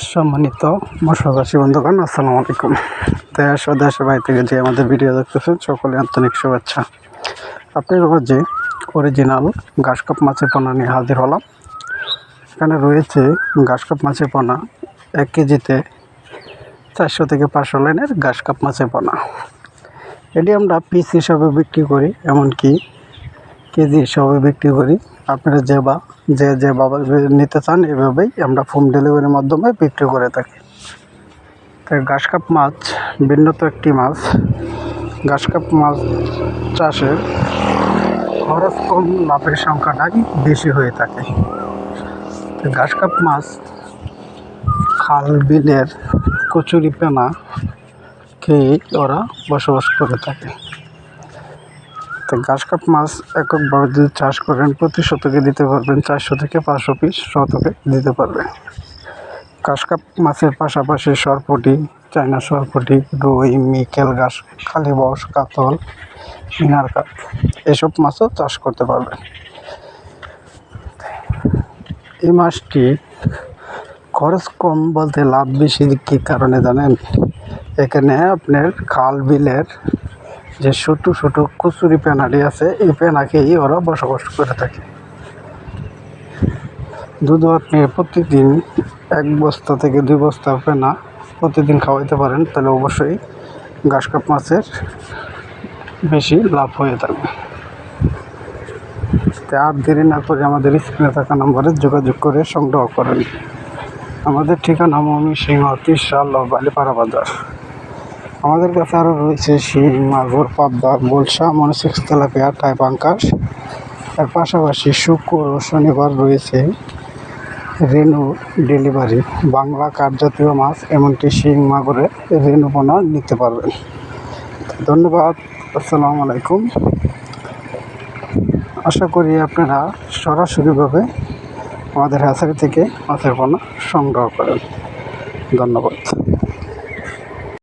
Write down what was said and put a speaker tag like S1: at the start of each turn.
S1: সম্মানিত মৎস্যচাষী বন্ধুগণ, আসসালামু আলাইকুম। দেশ ও দেশের বাড়ি থেকে যে আমাদের ভিডিও দেখতেছেন, সকলে আন্তরিক শুভেচ্ছা। আপনাদের যে অরিজিনাল ঘাসকাপ মাছের পোনা নিয়ে হাজির হলাম। এখানে রয়েছে ঘাসকাপ মাছের পোনা, এক কেজিতে চারশো থেকে পাঁচশো লাইনের ঘাসকাপ মাছের পোনা। এটি আমরা পিস হিসাবে বিক্রি করি, এমনকি কেজি হিসাবে বিক্রি করি। আপনারা যে বা, যে যে বাবা নিতে চান, এভাবেই আমরা হোম ডেলিভারির মাধ্যমে বিক্রি করে থাকি। তো ঘাসকাপ মাছ, ভিন্নত একটি মাছ। ঘাসকাপ মাছ চাষের খরচ কম লাভের সংখ্যাটাই বেশি হয়ে থাকে। ঘাসকাপ মাছ, খাল, বিলের কচুরি, পেনা খেয়ে ওরা বসবাস করে থাকে। তো ঘাস কাপ মাছ এককভাবে যদি চাষ করেন, প্রতি শতকে দিতে পারবেন চারশো থেকে পাঁচশো পিস শতকে দিতে পারবেন। ঘাস কাপ মাছের পাশাপাশি সরপটি, চায়না সরপটি, রুই, মিকেল ঘাস কালীবস কাতল, মিনার কাপ এসব মাছও চাষ করতে পারবেন। এই মাছটি খরচ কম বলতে লাভ বেশি কী কারণে জানেন? এখানে আপনার খাল বিলের যে ছোটো ছোটো কচুরি পেনাটি আছে, এই পেনাকেই ওরা বসবাস করে থাকে। দুধ আপনি প্রতিদিন এক বস্তা থেকে দুই বস্তা পেনা প্রতিদিন খাওয়াইতে পারেন, তাহলে অবশ্যই ঘাস কাপ মাছের বেশি লাভ হয়ে থাকবে। তাই আর দেরি না করে আমাদের স্ক্রিনে থাকা নম্বরে যোগাযোগ করে সংগ্রহ করেন। আমাদের ঠিকানা মমি সিংহ তিরশাল, বালিপাড়া বাজার। আমাদের কাছে আরও রয়েছে শিং, মাগুর, পাবদা, বলসা মনসিক্স তেলাপিয়া টাই পাঙ্কাশ। এর পাশাপাশি শুক্র ও শনিবার রয়েছে রেনু ডেলিভারি। বাংলা কাঠ জাতীয় মাছ, এমনকি শিং মাগুরে রেনু পোনা নিতে পারবেন। ধন্যবাদ, আসসালামু আলাইকুম। আশা করি আপনারা সরাসরিভাবে আমাদের হ্যাচারি থেকে মাছের পোনা সংগ্রহ করেন। ধন্যবাদ।